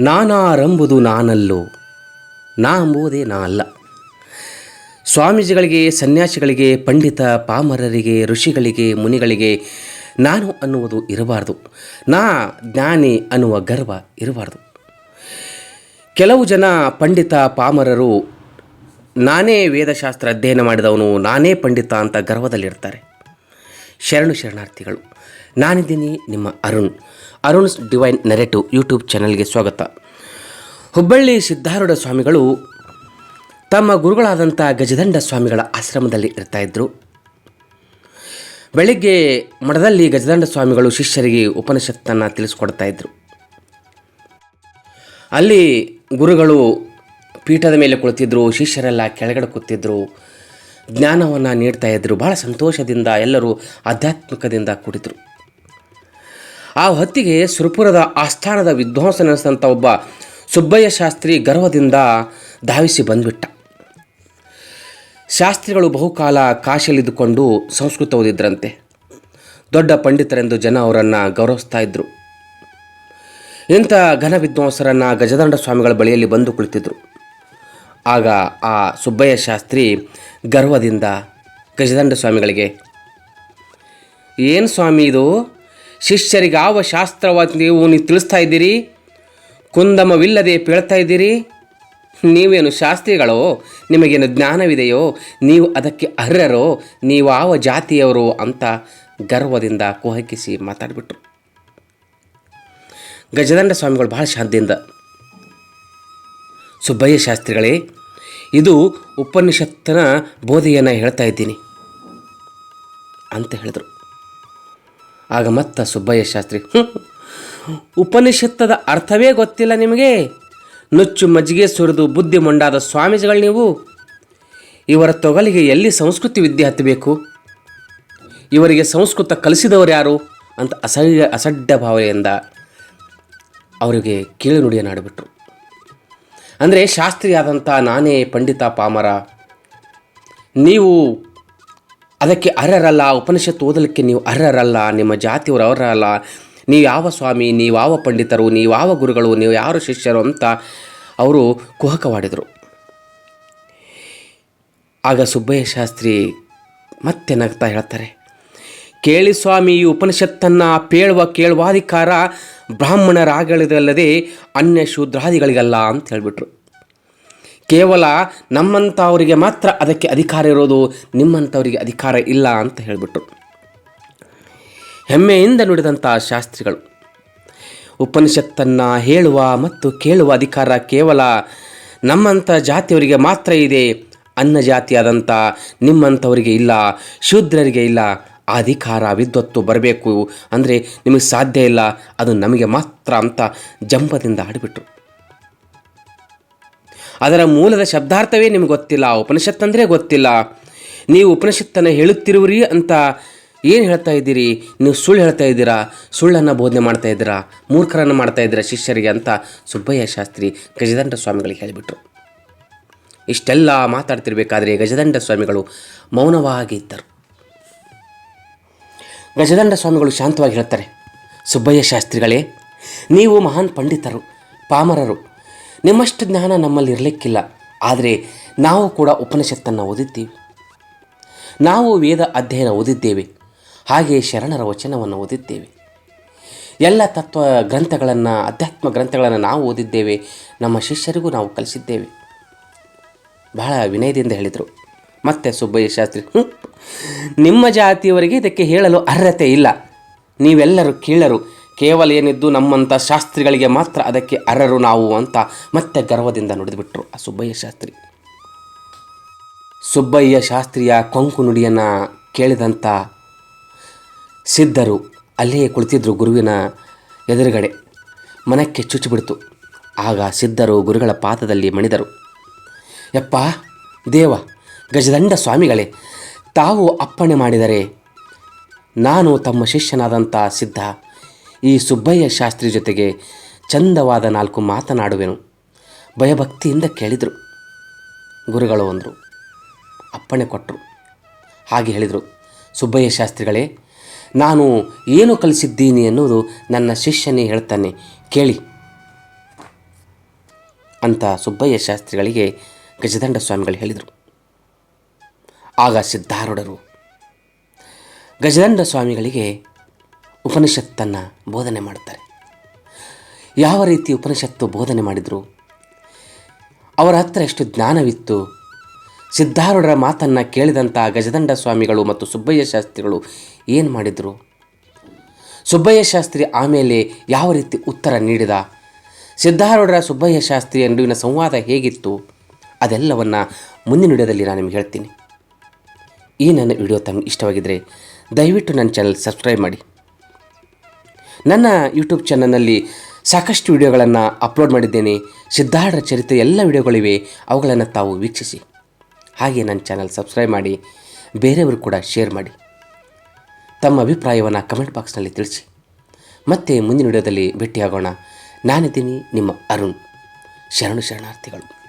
ನಾನಾರಂಬುದು ನಾನಲ್ಲೋ? ನಾ ಅಂಬುವುದೇ ನಾ ಅಲ್ಲ. ಸ್ವಾಮೀಜಿಗಳಿಗೆ, ಸನ್ಯಾಸಿಗಳಿಗೆ, ಪಂಡಿತ ಪಾಮರರಿಗೆ, ಋಷಿಗಳಿಗೆ, ಮುನಿಗಳಿಗೆ ನಾನು ಅನ್ನುವುದು ಇರಬಾರ್ದು. ನಾ ಜ್ಞಾನಿ ಅನ್ನುವ ಗರ್ವ ಇರಬಾರ್ದು. ಕೆಲವು ಜನ ಪಂಡಿತ ಪಾಮರರು, ನಾನೇ ವೇದಶಾಸ್ತ್ರ ಅಧ್ಯಯನ ಮಾಡಿದವನು, ನಾನೇ ಪಂಡಿತ ಅಂತ ಗರ್ವದಲ್ಲಿರ್ತಾರೆ. ಶರಣು ಶರಣಾರ್ಥಿಗಳು. ನಾನಿದ್ದೀನಿ ನಿಮ್ಮ Arun. Arun's divine narrative YouTube ಚಾನಲ್ಗೆ ಸ್ವಾಗತ. ಹುಬ್ಬಳ್ಳಿ ಸಿದ್ಧಾರೂಢ ಸ್ವಾಮಿಗಳು ತಮ್ಮ ಗುರುಗಳಾದಂಥ ಗಜದಂಡ ಸ್ವಾಮಿಗಳ ಆಶ್ರಮದಲ್ಲಿ ಇರ್ತಾಯಿದ್ರು ಬೆಳಿಗ್ಗೆ ಮಠದಲ್ಲಿ ಗಜದಂಡ ಸ್ವಾಮಿಗಳು ಶಿಷ್ಯರಿಗೆ ಉಪನಿಷತ್ತನ್ನು ತಿಳಿಸ್ಕೊಡ್ತಾ ಇದ್ದರು ಅಲ್ಲಿ ಗುರುಗಳು ಪೀಠದ ಮೇಲೆ ಕುಳಿತಿದ್ರು, ಶಿಷ್ಯರೆಲ್ಲ ಕೆಳಗಡೆ ಕೂತಿದ್ರು ಜ್ಞಾನವನ್ನು ನೀಡ್ತಾ ಇದ್ದರು ಭಾಳ ಸಂತೋಷದಿಂದ ಎಲ್ಲರೂ ಆಧ್ಯಾತ್ಮಿಕದಿಂದ ಕೂಡಿದ್ರು. ಆ ಹೊತ್ತಿಗೆ ಸುರಪುರದ ಆಸ್ಥಾನದ ವಿದ್ವಾಂಸನೆನಿಸಿದಂಥ ಒಬ್ಬ ಸುಬ್ಬಯ್ಯ ಶಾಸ್ತ್ರಿ ಗರ್ವದಿಂದ ಧಾವಿಸಿ ಬಂದ್ಬಿಟ್ಟ. ಶಾಸ್ತ್ರಿಗಳು ಬಹುಕಾಲ ಕಾಶಿಯಲ್ಲಿದ್ದುಕೊಂಡು ಸಂಸ್ಕೃತ ಓದಿದ್ರಂತೆ. ದೊಡ್ಡ ಪಂಡಿತರೆಂದು ಜನ ಅವರನ್ನು ಗೌರವಿಸ್ತಾ ಇದ್ದರು ಇಂಥ ಘನ ವಿದ್ವಾಂಸರನ್ನು ಗಜದಂಡ ಸ್ವಾಮಿಗಳ ಬಳಿಯಲ್ಲಿ ಬಂದು ಕುಳಿತಿದ್ರು. ಆಗ ಆ ಸುಬ್ಬಯ್ಯ ಶಾಸ್ತ್ರಿ ಗರ್ವದಿಂದ ಗಜದಂಡ ಸ್ವಾಮಿಗಳಿಗೆ, ಏನು ಸ್ವಾಮಿ ಇದು? ಶಿಷ್ಯರಿಗೆ ಯಾವ ಶಾಸ್ತ್ರವಾಗಿ ನೀವು ನೀವು ತಿಳಿಸ್ತಾ ಇದ್ದೀರಿ? ಕುಂದಮವಿಲ್ಲದೆ ಪೇಳ್ತಾ ಇದ್ದೀರಿ? ನೀವೇನು ಶಾಸ್ತ್ರಿಗಳೋ? ನಿಮಗೇನು ಜ್ಞಾನವಿದೆಯೋ? ನೀವು ಅದಕ್ಕೆ ಅರ್ಹರೋ? ನೀವು ಯಾವ ಜಾತಿಯವರು ಅಂತ ಗರ್ವದಿಂದ ಕುಹಕಿಸಿ ಮಾತಾಡಿಬಿಟ್ರು. ಗಜದಂಡ ಸ್ವಾಮಿಗಳು ಭಾಳ ಶಾಂತಿಯಿಂದ. ಸುಬ್ಬಯ್ಯ ಶಾಸ್ತ್ರಿಗಳೇ, ಇದು ಉಪನಿಷತ್ತಿನ ಬೋಧೆಯನ್ನು ಹೇಳ್ತಾ ಇದ್ದೀನಿ ಅಂತ ಹೇಳಿದರು. ಆಗ ಮತ್ತ ಸುಬ್ಬಯ್ಯ ಶಾಸ್ತ್ರಿ "ಹ್ಮ್, ಉಪನಿಷತ್ತದ ಅರ್ಥವೇ ಗೊತ್ತಿಲ್ಲ ನಿಮಗೆ? ನುಚ್ಚು ಮಜ್ಜಿಗೆ ಸುರಿದು ಬುದ್ಧಿ ಮೊಂಡಾದ ಸ್ವಾಮೀಜಿಗಳು ನೀವು? ಇವರ ತೊಗಲಿಗೆ ಎಲ್ಲಿ ಸಂಸ್ಕೃತಿ ವಿದ್ಯೆ ಹತ್ತಬೇಕು? ಇವರಿಗೆ ಸಂಸ್ಕೃತ ಕಲಿಸಿದವರು ಯಾರು? ಅಂತ ಅಸಡ್ಡ ಅಸಡ್ಡ ಭಾವನೆಯಿಂದ ಅವರಿಗೆ ಕೀಳು ನುಡಿಯನ್ನಾಡಿಬಿಟ್ರು ಅಂದರೆ ಶಾಸ್ತ್ರಿಯಾದಂಥ ನಾನೇ ಪಂಡಿತ ಪಾಮರ ನೀವು ಅದಕ್ಕೆ ಅರ್ಹರಲ್ಲ, ಉಪನಿಷತ್ತು ಓದಲಿಕ್ಕೆ ನೀವು ಅರ್ಹರಲ್ಲ, ನಿಮ್ಮ ಜಾತಿಯವರು ಅವರಲ್ಲ. ನೀವು ಯಾವ ಸ್ವಾಮಿ, ನೀವು ಯಾವ ಪಂಡಿತರು, ನೀವು ಯಾವ ಗುರುಗಳು, ನೀವು ಯಾರು ಶಿಷ್ಯರು ಅಂತ ಅವರು ಕುಹಕವಾಡಿದರು. ಆಗ ಸುಬ್ಬಯ್ಯ ಶಾಸ್ತ್ರಿ ಮತ್ತೆ ನಗ್ತಾ ಹೇಳ್ತಾರೆ, ಕೇಳಿ ಸ್ವಾಮಿ, ಈ ಉಪನಿಷತ್ತನ್ನು ಪೇಳುವ ಕೇಳುವಾಧಿಕಾರ ಬ್ರಾಹ್ಮಣರಾಗಳಿದಲ್ಲದೆ ಅನ್ಯ ಶೂದ್ರಾದಿಗಳಿಗಲ್ಲ ಅಂತ ಹೇಳಿಬಿಟ್ರು. ಕೇವಲ ನಮ್ಮಂಥವರಿಗೆ ಮಾತ್ರ ಅದಕ್ಕೆ ಅಧಿಕಾರ ಇರೋದು, ನಿಮ್ಮಂಥವರಿಗೆ ಅಧಿಕಾರ ಇಲ್ಲ ಅಂತ ಹೇಳಿಬಿಟ್ರು. ಹೆಮ್ಮೆಯಿಂದ ನುಡಿದಂಥ ಶಾಸ್ತ್ರಿಗಳು. ಉಪನಿಷತ್ತನ್ನು ಹೇಳುವ ಮತ್ತು ಕೇಳುವ ಅಧಿಕಾರ ಕೇವಲ ನಮ್ಮಂಥ ಜಾತಿಯವರಿಗೆ ಮಾತ್ರ ಇದೆ, ಅನ್ನ ಜಾತಿಯಾದಂಥ ನಿಮ್ಮಂಥವರಿಗೆ ಇಲ್ಲ, ಶೂದ್ರರಿಗೆ ಇಲ್ಲ, ಅಧಿಕಾರ ವಿದ್ವತ್ತು ಬರಬೇಕು. ಅಂದರೆ ನಿಮಗೆ ಸಾಧ್ಯ ಇಲ್ಲ, ಅದು ನಮಗೆ ಮಾತ್ರ ಅಂತ ಜಂಬದಿಂದ ಆಡಿಬಿಟ್ರು ಅದರ ಮೂಲದ ಶಬ್ದಾರ್ಥವೇ ನಿಮ್ಗೆ ಗೊತ್ತಿಲ್ಲ ಉಪನಿಷತ್ ಅಂದರೆ ಗೊತ್ತಿಲ್ಲ. ನೀವು ಉಪನಿಷತ್ತನ್ನು ಹೇಳುತ್ತಿರುವಿರಿ ಅಂತ ಏನು ಹೇಳ್ತಾ ಇದ್ದೀರಿ? ನೀವು ಸುಳ್ಳು ಹೇಳ್ತಾ ಇದ್ದೀರಾ? ಸುಳ್ಳನ್ನು ಬೋಧನೆ ಮಾಡ್ತಾ ಇದ್ದೀರಾ? ಮೂರ್ಖರನ್ನು ಮಾಡ್ತಾ ಇದ್ದೀರಾ ಶಿಷ್ಯರಿಗೆ ಅಂತ ಸುಬ್ಬಯ್ಯ ಶಾಸ್ತ್ರಿ ಗಜದಂಡ ಸ್ವಾಮಿಗಳಿಗೆ ಹೇಳಿಬಿಟ್ರು. ಇಷ್ಟೆಲ್ಲ ಮಾತಾಡ್ತಿರ್ಬೇಕಾದ್ರೆ ಗಜದಂಡ ಸ್ವಾಮಿಗಳು ಮೌನವಾಗಿ ಇದ್ದರು. ಗಜದಂಡ ಸ್ವಾಮಿಗಳು ಶಾಂತವಾಗಿ ಹೇಳ್ತಾರೆ, ಸುಬ್ಬಯ್ಯ ಶಾಸ್ತ್ರಿಗಳೇ, ನೀವು ಮಹಾನ್ ಪಂಡಿತರು, ಪಾಮರರು ನಿಮ್ಮಷ್ಟು ಜ್ಞಾನ ನಮ್ಮಲ್ಲಿ ಇರಲಿಕ್ಕಿಲ್ಲ. ಆದರೆ ನಾವು ಕೂಡ ಉಪನಿಷತ್ತನ್ನು ಓದಿದ್ದೀವಿ. ನಾವು ವೇದ ಅಧ್ಯಯನ ಓದಿದ್ದೇವೆ. ಹಾಗೆ ಶರಣರ ವಚನವನ್ನು ಓದಿದ್ದೇವೆ. ಎಲ್ಲ ತತ್ವ ಗ್ರಂಥಗಳನ್ನು ಅಧ್ಯಾತ್ಮ ಗ್ರಂಥಗಳನ್ನು ನಾವು ಓದಿದ್ದೇವೆ. ನಮ್ಮ ಶಿಷ್ಯರಿಗೂ ನಾವು ಕಲಿಸಿದ್ದೇವೆ. ಬಹಳ ವಿನಯದಿಂದ ಹೇಳಿದರು. ಮತ್ತೆ ಸುಬ್ಬಯ್ಯ ಶಾಸ್ತ್ರಿ "ಹ್ಮ್, ನಿಮ್ಮ ಜಾತಿಯವರಿಗೆ ಇದಕ್ಕೆ ಹೇಳಲು ಅರ್ಹತೆ ಇಲ್ಲ. ನೀವೆಲ್ಲರೂ ಕೀಳರು. ಕೇವಲ ಏನಿದ್ದು ನಮ್ಮಂಥ ಶಾಸ್ತ್ರಿಗಳಿಗೆ ಮಾತ್ರ ಅದಕ್ಕೆ ಅರರು ನಾವು ಅಂತ ಮತ್ತೆ ಗರ್ವದಿಂದ ನುಡಿದುಬಿಟ್ರು ಆ ಸುಬ್ಬಯ್ಯ ಶಾಸ್ತ್ರಿ. ಸುಬ್ಬಯ್ಯ ಶಾಸ್ತ್ರಿಯ ಕೊಂಕು ನುಡಿಯನ್ನು ಕೇಳಿದಂಥ ಸಿದ್ಧರು ಅಲ್ಲಿಯೇ ಕುಳಿತಿದ್ರು ಗುರುವಿನ ಎದುರುಗಡೆ. ಮನಕ್ಕೆ ಚುಚ್ಚಿಬಿಡ್ತು. ಆಗ ಸಿದ್ಧರು ಗುರುಗಳ ಪಾದದಲ್ಲಿ ಮಣಿದರು. ಯಪ್ಪ, ದೇವ, ಗಜದಂಡ ಸ್ವಾಮಿಗಳೇ, ತಾವು ಅಪ್ಪಣೆ ಮಾಡಿದರೆ ನಾನು ತಮ್ಮ ಶಿಷ್ಯನಾದಂಥ ಸಿದ್ಧ ಈ ಸುಬ್ಬಯ್ಯ ಶಾಸ್ತ್ರಿ ಜೊತೆಗೆ ಚಂದವಾದ ನಾಲ್ಕು ಮಾತನಾಡುವೆನು. ಭಯಭಕ್ತಿಯಿಂದ ಕೇಳಿದರು. ಗುರುಗಳು ಅಂದರು. ಅಪ್ಪಣೆ ಕೊಟ್ಟರು ಹಾಗೆ ಹೇಳಿದರು. ಸುಬ್ಬಯ್ಯ ಶಾಸ್ತ್ರಿಗಳೇ, ನಾನು ಏನು ಕಲಿಸಿದ್ದೀನಿ ಎನ್ನುವುದು ನನ್ನ ಶಿಷ್ಯನೇ ಹೇಳ್ತಾನೆ. ಕೇಳಿ. ಅಂತ ಸುಬ್ಬಯ್ಯ ಶಾಸ್ತ್ರಿಗಳಿಗೆ ಗಜದಂಡ ಸ್ವಾಮಿಗಳು ಹೇಳಿದರು. ಆಗ ಸಿದ್ಧಾರೂಢರು ಗಜದಂಡ ಸ್ವಾಮಿಗಳಿಗೆ ಉಪನಿಷತ್ತನ್ನು ಬೋಧನೆ ಮಾಡ್ತಾರೆ. ಯಾವ ರೀತಿ ಉಪನಿಷತ್ತು ಬೋಧನೆ ಮಾಡಿದರು? ಅವರ ಹತ್ರ ಎಷ್ಟು ಜ್ಞಾನವಿತ್ತು? ಸಿದ್ಧಾರೂಢರ ಮಾತನ್ನು ಕೇಳಿದಂಥ ಗಜದಂಡ ಸ್ವಾಮಿಗಳು ಮತ್ತು ಸುಬ್ಬಯ್ಯ ಶಾಸ್ತ್ರಿಗಳು ಏನು ಮಾಡಿದರು? ಸುಬ್ಬಯ್ಯ ಶಾಸ್ತ್ರಿ ಆಮೇಲೆ ಯಾವ ರೀತಿ ಉತ್ತರ ನೀಡಿದ? ಸಿದ್ಧಾರೂಢರ ಸುಬ್ಬಯ್ಯ ಶಾಸ್ತ್ರಿಯ ನಡುವಿನ ಸಂವಾದ ಹೇಗಿತ್ತು? ಅದೆಲ್ಲವನ್ನು ಮುಂದಿನ ವಿಡಿಯೋದಲ್ಲಿ ನಾನು ನಿಮಗೆ ಹೇಳ್ತೀನಿ. ಈ ನನ್ನ ವಿಡಿಯೋ ತಮಗೆ ಇಷ್ಟವಾಗಿದ್ದರೆ ದಯವಿಟ್ಟು ನನ್ನ ಚಾನಲ್ ಸಬ್ಸ್ಕ್ರೈಬ್ ಮಾಡಿ. ನನ್ನ ಯೂಟ್ಯೂಬ್ ಚಾನಲ್ನಲ್ಲಿ ಸಾಕಷ್ಟು ವಿಡಿಯೋಗಳನ್ನು ಅಪ್ಲೋಡ್ ಮಾಡಿದ್ದೇನೆ. ಸಿದ್ಧಾರ್ಥರ ಚರಿತ್ರೆ ಎಲ್ಲ ವಿಡಿಯೋಗಳಿವೆ. ಅವುಗಳನ್ನು ತಾವು ವೀಕ್ಷಿಸಿ. ಹಾಗೆ ನನ್ನ ಚಾನಲ್ ಸಬ್ಸ್ಕ್ರೈಬ್ ಮಾಡಿ, ಬೇರೆಯವರು ಕೂಡ ಶೇರ್ ಮಾಡಿ. ತಮ್ಮ ಅಭಿಪ್ರಾಯವನ್ನು ಕಮೆಂಟ್ ಬಾಕ್ಸ್ನಲ್ಲಿ ತಿಳಿಸಿ. ಮತ್ತೆ ಮುಂದಿನ ವಿಡಿಯೋದಲ್ಲಿ ಭೇಟಿಯಾಗೋಣ. ನಾನಿದ್ದೀನಿ ನಿಮ್ಮ ಅರುಣ್. ಶರಣು ಶರಣಾರ್ಥಿಗಳು.